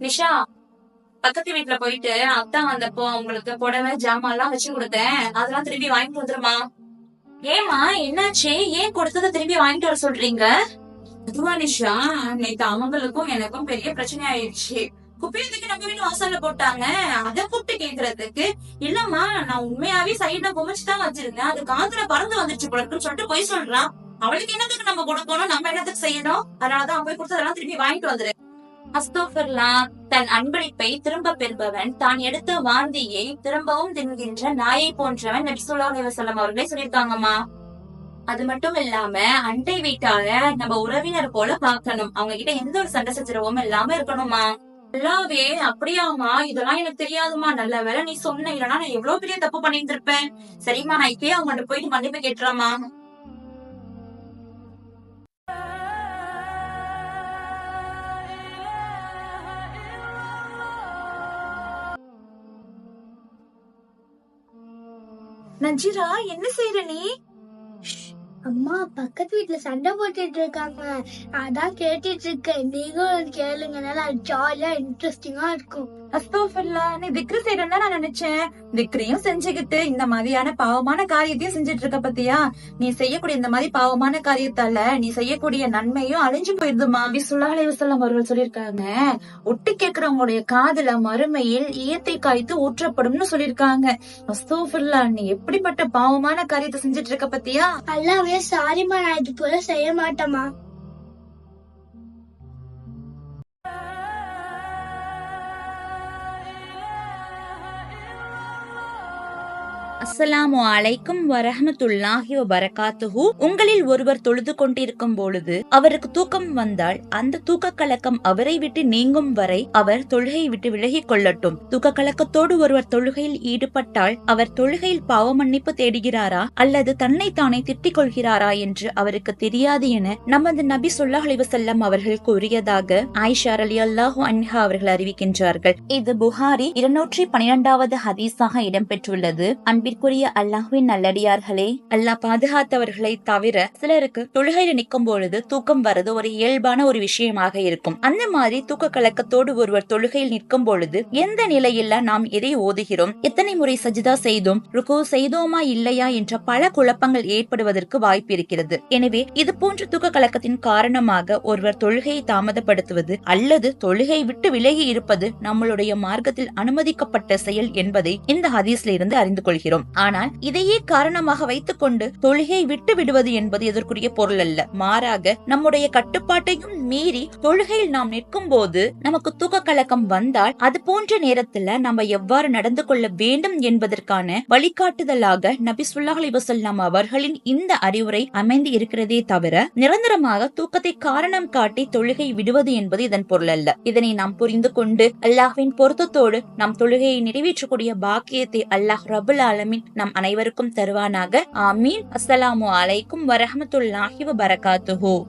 நிஷா பக்கத்து வீட்டுல போயிட்டு அத்தான் வந்தப்போ அவங்களுக்கு புடவை ஜாமான் எல்லாம் வச்சு கொடுத்தேன். அதெல்லாம் திரும்பி வாங்கிட்டு வந்துருமா? ஏமா என்னாச்சு? ஏன் கொடுத்ததை திரும்பி வாங்கிட்டு வர சொல்றீங்க? அதுவா நிஷா நேத்து அவங்களுக்கும் எனக்கும் பெரிய பிரச்சனை ஆயிடுச்சு. குப்பையத்துக்கு நம்ம வீட்டு வாசல்ல போட்டாங்க. அத கூப்பிட்டு கேக்குறதுக்கு இல்லம்மா நான் உண்மையாவே சைட்ல குமிச்சு தான் வச்சிருந்தேன். அது காத்துல பறந்து வந்துருச்சு போல இருக்குன்னு சொல்லிட்டு போய் சொல்றான். அவளுக்கு என்னத்துக்கு நம்ம கொடுக்கணும்? நம்ம என்னத்துக்கு செய்யணும்? அதனாலதான் அவன் போய் கொடுத்ததெல்லாம் திரும்பி வாங்கிட்டு வந்துரு. அஸ்தோபர்லா தன் அன்பளிப்பை திரும்ப பெறுபவன். தான் எடுத்த வாந்தியை திரும்பவும் தின்கின்ற நாயை போன்றவன் நபிசுல்லா அலிவசல்லம் அவர்களே சொல்லியிருக்காங்கம்மா. அது மட்டும் இல்லாம அண்டை வீட்டால நம்ம உறவினர் போல பாக்கணும் அவங்க கிட்ட எந்த ஒரு சண்டை சச்சரவும் இல்லாம இருக்கணுமா எல்லாவே அப்படியாமா இதெல்லாம் எனக்கு தெரியாதுமா நல்ல வேலை நீ சொன்ன இல்லனா நான் எவ்வளவு பெரிய தப்பு பண்ணிட்டு இருப்பேன் சரிம்மா நான் இப்பயே அவங்கள்ட்ட போயிட்டு மன்னிப்பு கேட்டுறாமா நஞ்சிரா என்ன செய்யற நீ? அம்மா பக்கத்து வீட்ல சண்டை போட்டுட்டு இருக்காங்க. அதான் கேட்டுட்டு இருக்கேன் நீங்களும் கேளுங்க. நல்லா ஜாலியா இன்ட்ரெஸ்டிங்கா இருக்கும். அஸ்தோஃபில்லா நீ திக்ரு செய்யறேன்னு நான் நினைச்சேன். திக்ரையும் செஞ்சுக்கிட்டு இந்த மாதிரியான பாவமான காரியத்தையும் செஞ்சுட்டு இருக்க பத்தியா? நீ செய்யக்கூடிய இந்த மாதிரி பாவமான காரியத்தால நீ செய்யக்கூடிய நன்மையும் அழிஞ்சு போயிருதுமா நபிசுல்லா அலைவசல்லம் அவர்கள் சொல்லியிருக்காங்க. ஒட்டு கேக்குறவங்களுடைய காதுல மறுமையில் ஈயத்தை காய்த்து ஊற்றப்படும்னு சொல்லியிருக்காங்க. அஸ்தோஃபில்லா நீ எப்படிப்பட்ட பாவமான காரியத்தை செஞ்சுட்டு இருக்க பத்தியா? அல்லாவே சாரிம்மா நான் இது போல செய்ய மாட்டேமா அஸ்ஸலாமு அலைக்கும் வரஹமத்துல்லாஹி வரகாத்துஹு உங்களில் ஒருவர் தொழுது கொண்டிருக்கும் பொழுது அவருக்கு தூக்கம் வந்தால் அந்த தூக்க கலக்கம் அவரை விட்டு நீங்கும் வரை அவர் தொழுகை விட்டு விலகிக் கொள்ளட்டும். தூக்க கலக்கத்தோடு ஒருவர் தொழுகையில் ஈடுபட்டால் அவர் தொழுகையில் பாவ மன்னிப்பு தேடுகிறாரா அல்லது தன்னை தானே திட்டிக் கொள்கிறாரா என்று அவருக்கு தெரியாது என நமது நபி சொல்லாஹ் அலிவசல்லம் அவர்கள் கூறியதாக ஆயிஷார் அலி அல்லாஹு அன்ஹா அவர்கள் அறிவிக்கின்றார்கள். இது புகாரி இருநூற்றி பனிரெண்டாவது ஹதீஸாக இடம்பெற்றுள்ளது. அன்பிற்குரிய அல்லாஹுவின் நல்லடியார்களே அல்லாஹ் பாதுகாத்தவர்களை தவிர சிலருக்கு தொழுகையில நிற்கும் பொழுது தூக்கம் வர்றது ஒரு இயல்பான ஒரு விஷயமாக இருக்கும். அந்த மாதிரி தூக்க கலக்கத்தோடு ஒருவர் தொழுகையில் நிற்கும் பொழுது எந்த நிலையில நாம் எதை ஓதுகிறோம் எத்தனை முறை சஜிதா செய்தோம் ருக்கு செய்தோமா இல்லையா என்ற பல குழப்பங்கள் ஏற்படுவதற்கு வாய்ப்பு இருக்கிறது. எனவே இது போன்ற தூக்க கலக்கத்தின் காரணமாக ஒருவர் தொழுகையை தாமதப்படுத்துவது அல்லது தொழுகை விட்டு விலகி இருப்பது நம்மளுடைய மார்க்கத்தில் அனுமதிக்கப்பட்ட செயல் என்பதை இந்த ஹதீஸ்ல இருந்து அறிந்து கொள்கிறோம். ஆனால் இதையே காரணமாக வைத்துக் கொண்டு தொழுகை விட்டு விடுவது என்பது எதற்குரிய பொருள் அல்ல. மாறாக நம்முடைய கட்டுப்பாட்டையும் மீறி தொழுகையில் நாம் நிற்கும் போது நமக்கு தூக்க கலக்கம் வந்தால் அது போன்ற நேரத்துல நம்ம எவ்வாறு நடந்து கொள்ள வேண்டும் என்பதற்கான வழிகாட்டுதலாக நபி ஸல்லல்லாஹு அலைஹி அவர்களின் இந்த அறிவுரை அமைந்து இருக்கிறதே தவிர நிரந்தரமாக தூக்கத்தை காரணம் காட்டி தொழுகை விடுவது என்பது இதன் பொருள் அல்ல. இதனை நாம் புரிந்து கொண்டு அல்லாஹ்வின் பொருத்தத்தோடு நாம் தொழுகையை நிறைவேற்றக்கூடிய பாக்கியத்தை அல்லாஹ் ரபுல் ஆலமீன் நம் அனைவருக்கும் தருவானாக. ஆமீன். அஸ்ஸலாமு அலைக்கும் வரஹமத்துல்லாஹி வபரகாத்துஹு.